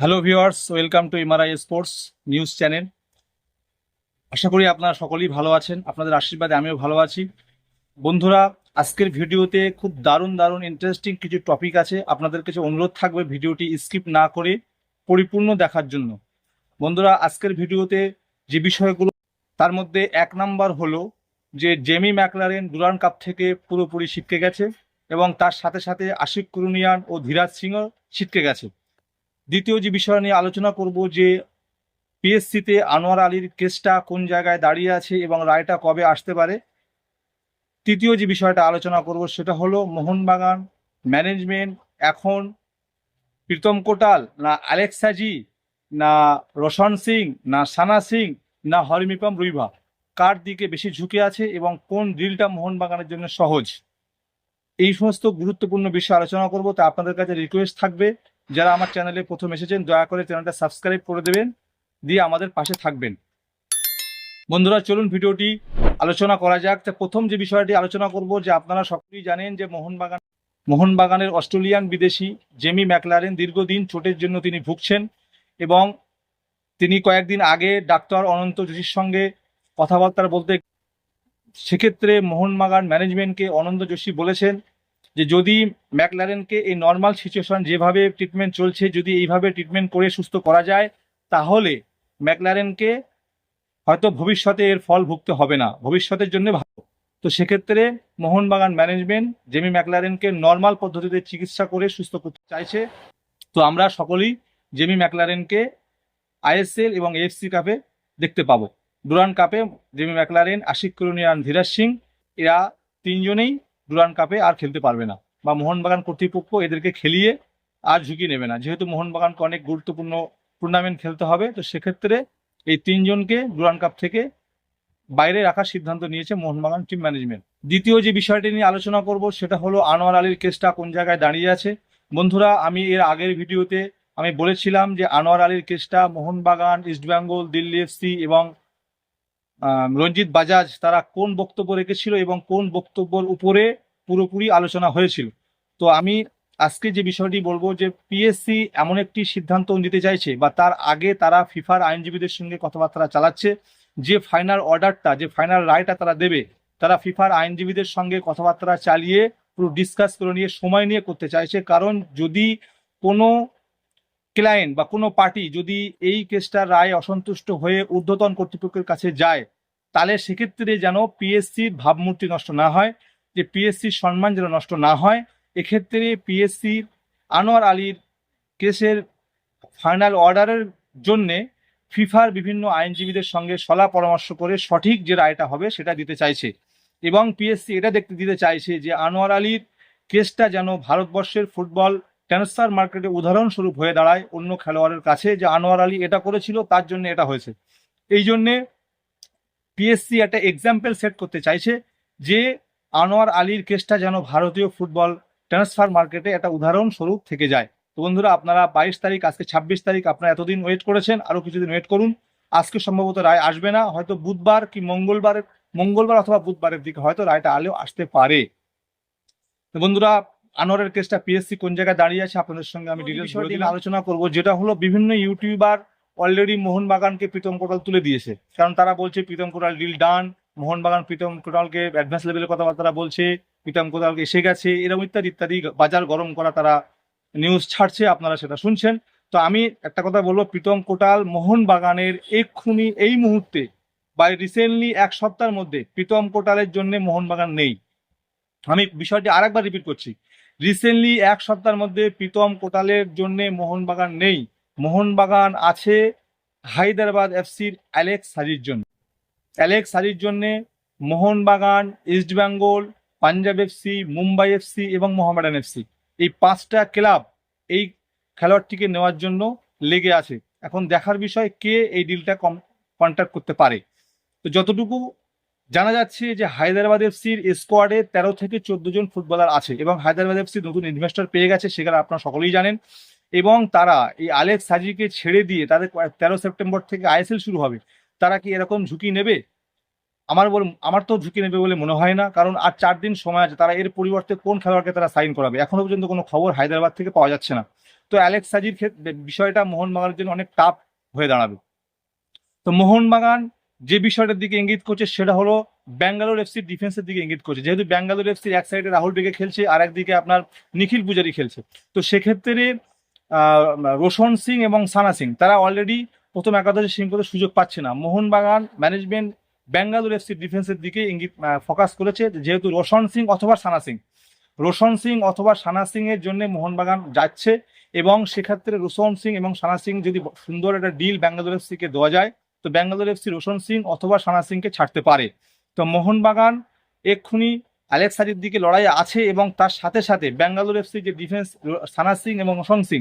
Hello viewers welcome to MRI sports news channel আশা করি আপনারা সকলেই ভালো আছেন। আপনাদের আশীর্বাদে আমিও ভালো আছি। বন্ধুরা, আজকের ভিডিওতে খুব দারুণ দারুণ ইন্টারেস্টিং কিছু টপিক আছে। আপনাদের কাছে অনুরোধ থাকবে ভিডিওটি স্কিপ না করে পরিপূর্ণ দেখার জন্য। বন্ধুরা, আজকের ভিডিওতে যে বিষয়গুলো, তার মধ্যে এক নাম্বার হলো যে জেমি ম্যাকলারেন ডুরান কাপ থেকে পুরোপুরি ছিটকে গেছে এবং তার সাথে সাথে আশিক কুরুনিয়ান ও ধীরাজ সিংও ছিটকে গেছে। দ্বিতীয় যে বিষয় নিয়ে আলোচনা করব যে পিএসসিতে আনোয়ার আলীর কেসটা কোন জায়গায় দাঁড়িয়ে আছে এবং রায়টা কবে আসতে পারে, তৃতীয় যে বিষয়টা আলোচনা করব সেটা হলো মোহনবাগান ম্যানেজমেন্ট এখন প্রীতম কোটাল না আলেক্সাজি না রোশন সিং না সানা সিং না হরিমিপম রুইভা, কার দিকে বেশি ঝুঁকে আছে এবং কোন ডিলটা মোহনবাগানের জন্য সহজ, এই সমস্ত গুরুত্বপূর্ণ বিষয় আলোচনা করব, তা আপনাদের কাছে রিকোয়েস্ট থাকবে। যারা আমার চ্যানেলে প্রথম এসেছেন, দয়া করে চ্যানেলটা সাবস্ক্রাইব করে দেবেন, দিয়ে আমাদের পাশে থাকবেন। বন্ধুরা, চলুন ভিডিওটি আলোচনা করা যাক। প্রথম যে বিষয়টি আলোচনা করব, যে আপনারা সকলেই জানেন যে মোহনবাগান মোহনবাগানের অস্ট্রেলিয়ান বিদেশি জেমি ম্যাকলারেন দীর্ঘদিন চোটের জন্য তিনি ভুগছেন এবং তিনি কয়েকদিন আগে ডাক্তার অনন্ত যোশীর সঙ্গে কথাবার্তা বলতে সেক্ষেত্রে মোহনবাগান ম্যানেজমেন্টকে অনন্ত যোশী বলেছেন। যে যদি ম্যাকলারেনকে এই নর্মাল সিচুয়েশন যেভাবে ট্রিটমেন্ট চলছে, যদি এইভাবে ট্রিটমেন্ট করে সুস্থ করা যায়, তাহলে ম্যাকলারেনকে হয়তো ভবিষ্যতে এর ফল ভুগতে হবে না। ভবিষ্যতের জন্য ভালো। তো সেক্ষেত্রে মোহনবাগান ম্যানেজমেন্ট জেমি ম্যাকলারেনকে নর্মাল পদ্ধতিতে চিকিৎসা করে সুস্থ করতে চাইছে। তো আমরা সকলেই জেমি ম্যাকলারেনকে আইএসএল এবং এফসি কাপে দেখতে পাবো। ডুরান কাপে জেমি ম্যাকলারেন, আশিক করুনিয়ান, ধীরাজ সিং, এরা তিনজনেই ডুরান কাপে আর খেলতে পারবে না। বা মোহনবাগান কর্তৃপক্ষ এদেরকে খেলিয়ে আর ঝুঁকি নেবে না। যেহেতু মোহনবাগানকে অনেক গুরুত্বপূর্ণ টুর্নামেন্ট খেলতে হবে, তো সেক্ষেত্রে এই তিনজনকে ডুরান কাপ থেকে বাইরে রাখার সিদ্ধান্ত নিয়েছে মোহনবাগান টিম ম্যানেজমেন্ট দ্বিতীয় যে বিষয়টি নিয়ে আলোচনা করব, সেটা হলো আনোয়ার আলীর কেসটা কোন জায়গায় দাঁড়িয়ে আছে। বন্ধুরা, আমি এর আগের ভিডিওতে আমি বলেছিলাম যে আনোয়ার আলীর কেসটা মোহনবাগান, ইস্টবেঙ্গল, দিল্লি এফসি এবং রঞ্জিত বাজাজ তারা কোন বক্তব্য রেখেছিল এবং কোন বক্তব্যের উপরে পুরোপুরি আলোচনা হয়েছিল? তো আমি আজকে যে বিষয়টি বলব যে পিএসসি এমন একটি সিদ্ধান্ত নিতে চাইছে বা তার আগে তারা ফিফার আইনজীবীদের সঙ্গে কথাবার্তা চালাচ্ছে, যে ফাইনাল অর্ডারটা যে ফাইনাল রায়টা তারা দেবে, তারা ফিফার আইনজীবীদের সঙ্গে কথাবার্তা চালিয়ে পুরো ডিসকাস করে নিয়ে সময় নিয়ে করতে চাইছে। কারণ যদি কোনো ক্লায়েন্ট বা কোনো পার্টি যদি এই কেসটার রায় অসন্তুষ্ট হয়ে ঊর্ধ্বতন কর্তৃপক্ষের কাছে যায়, তাহলে সেক্ষেত্রে যেন পিএসসির ভাবমূর্তি নষ্ট না হয়, যে পিএসসির সম্মান যেন নষ্ট না হয়। এক্ষেত্রে পিএসসির আনোয়ার আলীর কেসের ফাইনাল অর্ডারের জন্যে ফিফার বিভিন্ন আইনজীবীদের সঙ্গে সলা পরামর্শ করে সঠিক যে রায়টা হবে সেটা দিতে চাইছে। এবং পিএসসি এটা দেখতে দিতে চাইছে যে আনোয়ার আলীর কেসটা যেন ভারতবর্ষের ফুটবল ট্রান্সফার মার্কেটে উদাহরণস্বরূপ হয়ে দাঁড়ায় অন্য খেলোয়াড়ের কাছে যে আনোয়ার আলী এটা করেছিল, তার জন্য এটা হয়েছে। এই জন্যে পিএসসি একটা এক্সাম্পল সেট করতে চাইছে যে আনোয়ার আলীর কেসটা যেন ভারতীয় ফুটবল ট্রান্সফার মার্কেটে একটা উদাহরণস্বরূপ থেকে যায়। তো বন্ধুরা, আপনারা বাইশ তারিখ, আজকে ছাব্বিশ তারিখ আপনারা এতদিন ওয়েট করেছেন আরও কিছুদিন ওয়েট করুন। আজকে সম্ভবত রায় আসবে না, হয়তো বুধবার কি মঙ্গলবারের, মঙ্গলবার অথবা বুধবারের দিকে হয়তো রায়টা আলেও আসতে পারে। তো বন্ধুরা আনোয়ারের কেসটা পিএসসি কোন জায়গায় দাঁড়িয়ে আছে আপনাদের সঙ্গে আমি ডিটেলস আলোচনা করব যেটা হলো বিভিন্ন ইউটিউবার অলরেডি মোহনবাগানকে প্রীতম কোটাল তুলে দিয়েছে। কারণ তারা বলছে প্রীতম কোটাল ডিল ডান মোহনবাগান প্রীতম কোটালকে অ্যাডভান্স লেভেলের কথাবার্তা বলছে প্রীতম কোটালকে এসে গেছে এরকম ইত্যাদি ইত্যাদি বাজার গরম করা তারা নিউজ ছাড়ছে আপনারা সেটা শুনছেন। তো আমি একটা কথা বলব প্রীতম কোটাল মোহনবাগানের এক্ষুনি এই মুহূর্তে বা রিসেন্টলি এক সপ্তাহের মধ্যে প্রীতম কোটালের জন্য মোহনবাগান নেই। আমি বিষয়টি আরেকবার রিপিট করছি। রিসেন্টলি এক সপ্তাহের মধ্যে প্রীতম কোটালের জন্য মোহনবাগান নেই। মোহনবাগান আছে হায়দ্রাবাদ এফসির অ্যালেক্স হারির জন্য। অ্যালেক্স হারির জন্য মোহনবাগান ইস্টবেঙ্গল পাঞ্জাব এফসি, মুম্বাই এফসি এবং মোহামেডান এফসি। এই পাঁচটা ক্লাব এই খেলোয়াড়টিকে নেওয়ার জন্য লেগে আছে। এখন দেখার বিষয় কে এই ডিলটা কম কন্ট্যাক্ট করতে পারে। তো যতটুকু জানা যাচ্ছে যে হায়দ্রাবাদ এফসির স্কোয়াডে তেরো থেকে চোদ্দ জন ফুটবলার আছে এবং হায়দ্রাবাদ এফসি নতুন ইনভেস্টর পেয়ে গেছে সেখানে আপনারা সকলেই জানেন। এবং তারা এই আলেক্স সাজিকে ছেড়ে দিয়ে তাদের তেরো সেপ্টেম্বর থেকে আইএসএল শুরু হবে। তারা কি এরকম ঝুঁকি নেবে? আমার বল, আমার তো ঝুঁকি নেবে বলে মনে হয় না, কারণ আর চার দিন সময় আছে। তারা এর পরিবর্তে কোন খেলোয়াড়কে তারা সাইন করাবে? এখনও পর্যন্ত কোনো খবর হায়দ্রাবাদ থেকে পাওয়া যাচ্ছে না। তো অ্যালেক্স সাজির বিষয়টা মোহনবাগানের জন্য অনেক টাফ হয়ে দাঁড়াবে। তো মোহনবাগান যে বিষয়টার দিকে ইঙ্গিত করছে সেটা হলো ব্যাঙ্গালোর এফসির ডিফেন্সের দিকে ইঙ্গিত করছে। যেহেতু ব্যাঙ্গালোর এফসির এক সাইডে রাহুল বেগে খেলছে, আর একদিকে আপনার নিখিল পূজারি খেলছে। তো সেক্ষেত্রে রোশন সিং এবং সানা সিং, তারা অলরেডি প্রথম একাদশে সিং করতে সুযোগ পাচ্ছে না। মোহনবাগান ম্যানেজমেন্ট ব্যাঙ্গালোর এফসির ডিফেন্সের দিকে ইঙ্গিত ফোকাস করেছে, যেহেতু রোশন সিং অথবা সানা সিং। রোশন সিং অথবা সানা সিং এর জন্য মোহনবাগান যাচ্ছে এবং সেক্ষেত্রে রোশন সিং এবং সানা সিং যদি সুন্দর একটা ডিল ব্যাঙ্গালোর এফসিকে দেওয়া যায় তো ব্যাঙ্গালোর এফসি রোশন সিং অথবা সানা সিংকে ছাড়তে পারে। তো মোহনবাগান এক্ষুনি অ্যালেক্স হাজির দিকে লড়াই আছে এবং তার সাথে সাথে ব্যাঙ্গালোর এফসি যে ডিফেন্স সানা সিং এবং রোশন সিং,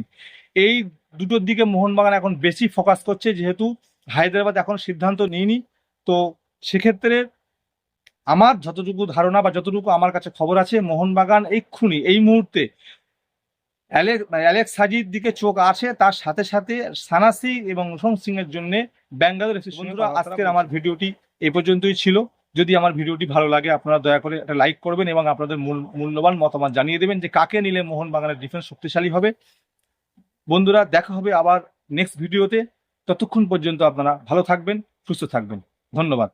এই দুটোর দিকে মোহনবাগান এখন বেশি ফোকাস করছে যেহেতু হায়দ্রাবাদ এখন সিদ্ধান্ত নিয়নি তো সেক্ষেত্রে আমার যতটুকু ধারণা বা যতটুকু আমার কাছে খবর আছে, মোহনবাগান এক্ষুনি এই মুহূর্তে অ্যালেক্স অ্যালেক্স হাজির দিকে চোখ আছে তার সাথে সাথে সানাসি এবং রোশন সিং এর জন্য ব্যাঙ্গালোর বন্ধুরা আজকের আমার ভিডিওটি এ পর্যন্তই ছিল। যদি আমার ভিডিওটি ভালো লাগে আপনারা দয়া করে একটা লাইক করবেন এবং আপনাদের মূল- মূল্যবান মতামত জানিয়ে দেবেন যে কাকে নিলে মোহনবাগানের ডিফেন্স শক্তিশালী হবে। বন্ধুরা দেখা হবে আবার নেক্সট ভিডিওতে ততক্ষণ পর্যন্ত আপনারা ভালো থাকবেন সুস্থ থাকবেন। ধন্যবাদ।